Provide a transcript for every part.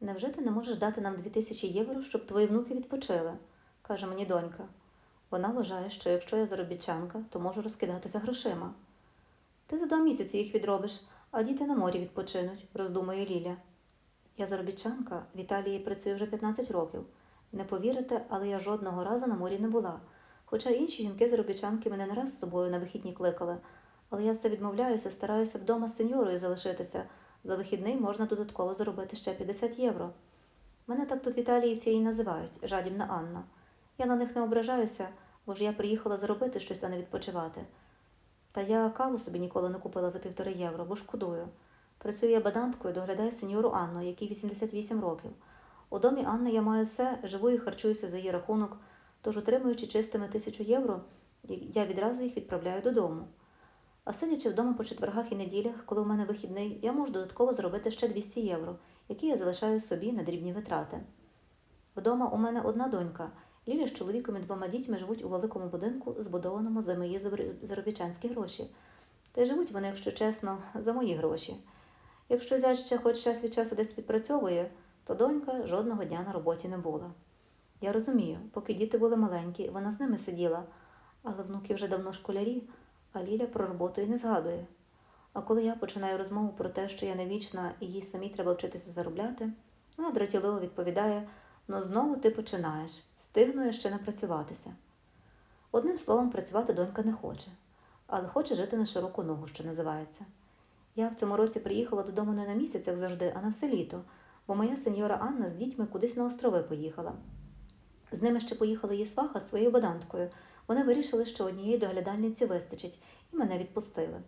Невже ти не можеш дати нам дві тисячі євро, щоб твої внуки відпочили? каже мені донька. Вона вважає, що якщо я заробітчанка, то можу розкидатися грошима. Ти за два місяці їх відробиш, а діти на морі відпочинуть, роздумує Ліля. Я заробітчанка, в Італії працюю вже 15 років. Не повірите, але я жодного разу на морі не була. Хоча інші жінки заробітчанки мене не раз з собою на вихідні кликали. Але я все відмовляюся, стараюся вдома з сеньорою залишитися. За вихідний можна додатково заробити ще 50 євро. Мене так тут в Італії всі і називають жадібна Анна. Я на них не ображаюся, бо ж я приїхала заробити щось, а не відпочивати. Та я каву собі ніколи не купила за півтори євро, бо шкодую. Працюю я баданткою, доглядаю сеньору Анну, якій 88 років. У домі Анни я маю все, живу і харчуюся за її рахунок, тож, отримуючи чистими тисячу євро, я відразу їх відправляю додому. А сидячи вдома по четвергах і неділях, коли у мене вихідний, я можу додатково зробити ще 200 євро, які я залишаю собі на дрібні витрати. Вдома у мене одна донька. Ліля з чоловіком і двома дітьми живуть у великому будинку, збудованому за мої заробітчанські гроші. Та й живуть вони, якщо чесно, за мої гроші. Якщо зять ще хоч час від часу десь підпрацьовує, то донька жодного дня на роботі не була. Я розумію, поки діти були маленькі, вона з ними сиділа, але внуки вже давно школярі, а Ліля про роботу і не згадує. А коли я починаю розмову про те, що я не вічна і їй самій треба вчитися заробляти, вона дратівливо відповідає: ну знову ти починаєш, встигну я ще напрацюватися. Одним словом, працювати донька не хоче, але хоче жити на широку ногу, що називається. Я в цьому році приїхала додому не на місяць, як завжди, а на все літо, бо моя сеньора Анна з дітьми кудись на острови поїхала. З ними ще поїхала її сваха з своєю баданткою. Вони вирішили, що однієї доглядальниці вистачить, і мене відпустили.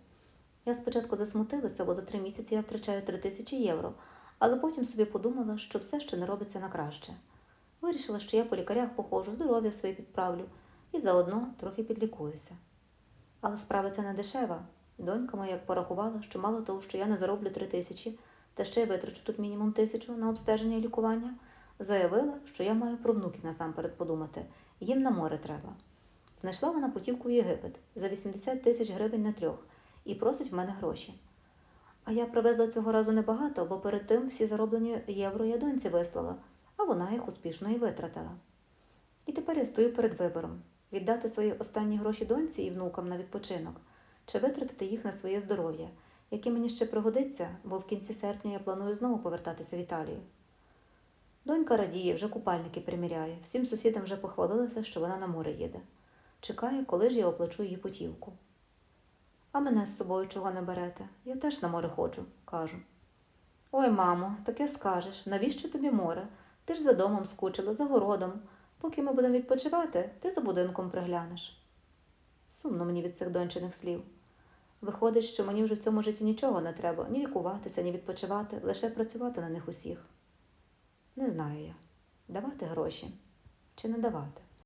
Я спочатку засмутилася, бо за три місяці я втрачаю три тисячі євро, але потім собі подумала, що все ще не робиться на краще. Вирішила, що я по лікарях походжу, здоров'я своє підправлю і заодно трохи підлікуюся. Але справа ця не дешева. Донька моя як порахувала, що мало того, що я не зароблю три тисячі, та ще й витрачу тут мінімум тисячу на обстеження і лікування, заявила, що я маю про внуків насамперед подумати, їм на море треба. Знайшла вона путівку в Єгипет за 80 тисяч гривень на трьох і просить в мене гроші. А я привезла цього разу небагато, бо перед тим всі зароблені євро я доньці вислала, а вона їх успішно і витратила. І тепер я стою перед вибором віддати свої останні гроші доньці і внукам на відпочинок, чи витратити їх на своє здоров'я, яке мені ще пригодиться, бо в кінці серпня я планую знову повертатися в Італію. Донька радіє, вже купальники приміряє, всім сусідам вже похвалилася, що вона на море їде. Чекає, коли ж я оплачу її путівку. А мене з собою чого не берете? Я теж на море ходжу, кажу. Ой, мамо, таке скажеш, навіщо тобі море? Ти ж за домом скучила, за городом. Поки ми будемо відпочивати, ти за будинком приглянеш. Сумно мені від цих дончиних слів. Виходить, що мені вже в цьому житті нічого не треба ні лікуватися, ні відпочивати, лише працювати на них усіх. Не знаю я, давати гроші чи не давати.